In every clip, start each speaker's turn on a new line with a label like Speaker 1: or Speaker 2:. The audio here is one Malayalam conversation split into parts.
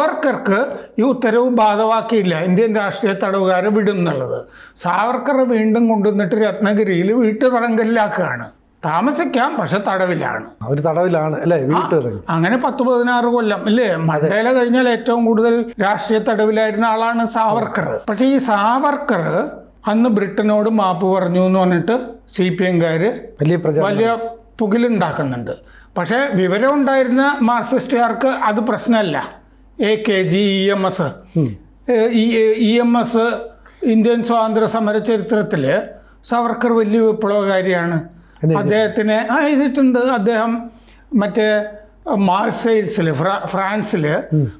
Speaker 1: സാവർക്കർക്ക് ഈ ഉത്തരവ് ബാധവാക്കിയില്ല. ഇന്ത്യൻ രാഷ്ട്രീയ തടവുകാരെ വിടുന്നുള്ളത്. സാവർക്കറെ വീണ്ടും കൊണ്ടുവന്നിട്ട് രത്നഗിരിയിൽ വീട്ടുതടങ്കലിലാക്കുകയാണ്. താമസിക്കാം പക്ഷെ തടവിലാണ്.
Speaker 2: ഒരു തടവിലാണ് അല്ലേ? വീട്ടിലിറങ്ങി
Speaker 1: അങ്ങനെ പത്ത് പതിനാറ് കൊല്ലം ഇല്ലേ മണ്ടേല കഴിഞ്ഞാൽ ഏറ്റവും കൂടുതൽ രാഷ്ട്രീയ തടവിലായിരുന്ന ആളാണ് സാവർക്കർ. പക്ഷെ ഈ സാവർക്കർ അന്ന് ബ്രിട്ടനോട് മാപ്പ് പറഞ്ഞു എന്ന് പറഞ്ഞിട്ട് സി പി എംകാര്
Speaker 2: വലിയ
Speaker 1: വലിയ പുകിലുണ്ടാക്കുന്നുണ്ട് പക്ഷേ വിവരം ഉണ്ടായിരുന്ന മാർക്സിസ്റ്റുകാർക്ക് അത് പ്രശ്നമല്ല. A K G E M S E M S Indian സ്വാതന്ത്ര്യ സമര ചരിത്രത്തിൽ സവർക്കർ വലിയ വിപ്ലവകാരിയാണ്. അദ്ദേഹത്തിന് ആ എഴുതിയിട്ടുണ്ട്. അദ്ദേഹം മറ്റേ മാഴ്സൈൽസിൽ ഫ്രാൻസിൽ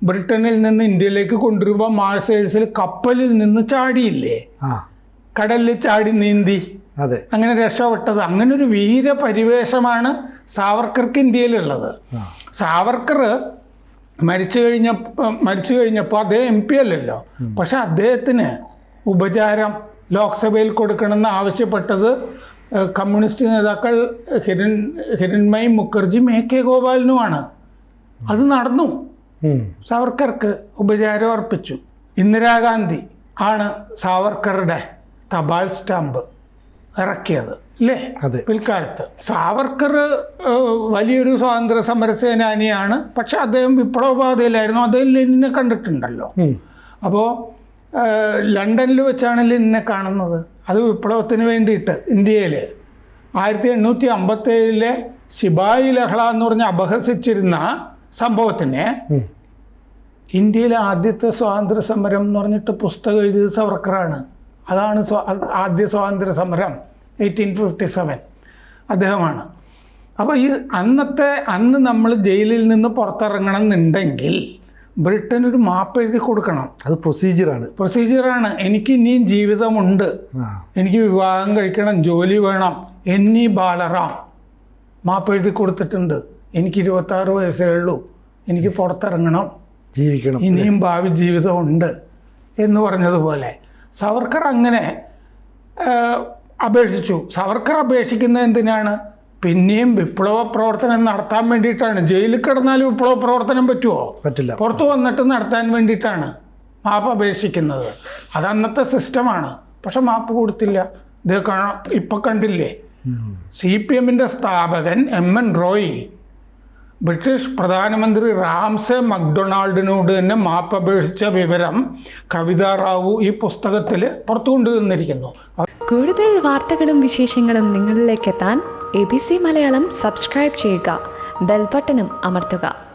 Speaker 1: ബ്രിട്ടനിൽ നിന്ന് ഇന്ത്യയിലേക്ക് കൊണ്ടുവരുമ്പോൾ മാഴ്സൈൽസിൽ കപ്പലിൽ നിന്ന് ചാടിയില്ലേ? കടലിൽ ചാടി നീന്തി.
Speaker 2: അതെ.
Speaker 1: അങ്ങനെ രക്ഷപ്പെട്ടത്. അങ്ങനെ ഒരു വീര പരിവേഷമാണ് സാവർക്കർക്ക് ഇന്ത്യയിലുള്ളത്. സാവർക്കർ മരിച്ചു കഴിഞ്ഞ മരിച്ചു കഴിഞ്ഞപ്പോൾ അദ്ദേഹം എം പി അല്ലല്ലോ. പക്ഷെ അദ്ദേഹത്തിന് ഉപചാരം ലോക്സഭയിൽ കൊടുക്കണമെന്ന് ആവശ്യപ്പെട്ടത് കമ്മ്യൂണിസ്റ്റ് നേതാക്കൾ ഹിരൺ ഹിരൺമയി മുഖർജിയും എ കെ ഗോപാലനുമാണ്. അത് നടന്നു. സാവർക്കർക്ക് ഉപചാരം അർപ്പിച്ചു. ഇന്ദിരാഗാന്ധി ആണ് സാവർക്കറുടെ തപാൽ സ്റ്റാമ്പ്. ഇറക്കിയത് അല്ലേ
Speaker 2: അതെ.
Speaker 1: പിൽക്കാലത്ത്. സാവർക്കർ വലിയൊരു സ്വാതന്ത്ര്യ സമര സേനാനിയാണ് പക്ഷെ അദ്ദേഹം വിപ്ലവപാതയിലായിരുന്നു. അദ്ദേഹം ലെനിനെ കണ്ടിട്ടുണ്ടല്ലോ. അപ്പോൾ ലണ്ടനിൽ വെച്ചാണ് ലെനിനെ കാണുന്നത്. അത് വിപ്ലവത്തിന് വേണ്ടിയിട്ട് ഇന്ത്യയിൽ ആയിരത്തി എണ്ണൂറ്റി അമ്പത്തേഴിലെ ശിബായി ലഹള എന്ന് പറഞ്ഞ് അപഹസിച്ചിരുന്ന സംഭവത്തിനെ. ഇന്ത്യയിലെ ആദ്യത്തെ സ്വാതന്ത്ര്യ സമരം എന്ന് പറഞ്ഞിട്ട് പുസ്തകം എഴുതിയത് സവർക്കറാണ്. അതാണ് സ്വാ- ആദ്യ സ്വാതന്ത്ര്യ സമരം എയ്റ്റീൻ ഫിഫ്റ്റി സെവൻ അദ്ദേഹമാണ്. അപ്പോൾ ഈ അന്നത്തെ അന്ന് നമ്മൾ ജയിലിൽ നിന്ന് പുറത്തിറങ്ങണം എന്നുണ്ടെങ്കിൽ ബ്രിട്ടൻ ഒരു മാപ്പ് എഴുതി കൊടുക്കണം.
Speaker 2: അത് പ്രൊസീജിയറാണ്
Speaker 1: പ്രൊസീജിയറാണ് എനിക്ക് ഇനിയും ജീവിതമുണ്ട്. എനിക്ക് വിവാഹം കഴിക്കണം ജോലി വേണം. എന്നീ ബാലറാം മാപ്പ് എഴുതി കൊടുത്തിട്ടുണ്ട്. എനിക്ക് ഇരുപത്താറ് വയസ്സേ ഉള്ളൂ. എനിക്ക് പുറത്തിറങ്ങണം.
Speaker 2: ജീവിക്കണം.
Speaker 1: ഇനിയും ഭാവി ജീവിതമുണ്ട് എന്ന് പറഞ്ഞതുപോലെ. സവർക്കർ അങ്ങനെ അപേക്ഷിച്ചു. സവർക്കർ അപേക്ഷിക്കുന്നത് എന്തിനാണ്? പിന്നെയും വിപ്ലവ പ്രവർത്തനം നടത്താൻ വേണ്ടിയിട്ടാണ്. ജയിലിൽ കിടന്നാൽ വിപ്ലവ പ്രവർത്തനം പറ്റുമോ
Speaker 2: പറ്റില്ല.
Speaker 1: പുറത്തു വന്നിട്ട് നടത്താൻ വേണ്ടിയിട്ടാണ് മാപ്പ് അപേക്ഷിക്കുന്നത്. അത് അന്നത്തെ സിസ്റ്റമാണ്. പക്ഷെ മാപ്പ് കൊടുത്തില്ല. ഇത് കാണാം. ഇപ്പം കണ്ടില്ലേ. സി പി എമ്മിന്റെ സ്ഥാപകൻ എം എൻ റോയ് ബ്രിട്ടീഷ് പ്രധാനമന്ത്രി റാംസെ മക്ഡൊണാൾഡിനോട് തന്നെ മാപ്പ് അപേക്ഷിച്ച വിവരം കവിത റാവു ഈ പുസ്തകത്തിൽ പുറത്തു കൊണ്ടുവന്നിരിക്കുന്നു
Speaker 3: കൂടുതൽ വാർത്തകളും വിശേഷങ്ങളും നിങ്ങളിലേക്ക് എത്താൻ A B C Malayalam subscribe ചെയ്യുക. ബെൽബട്ടനും അമർത്തുക.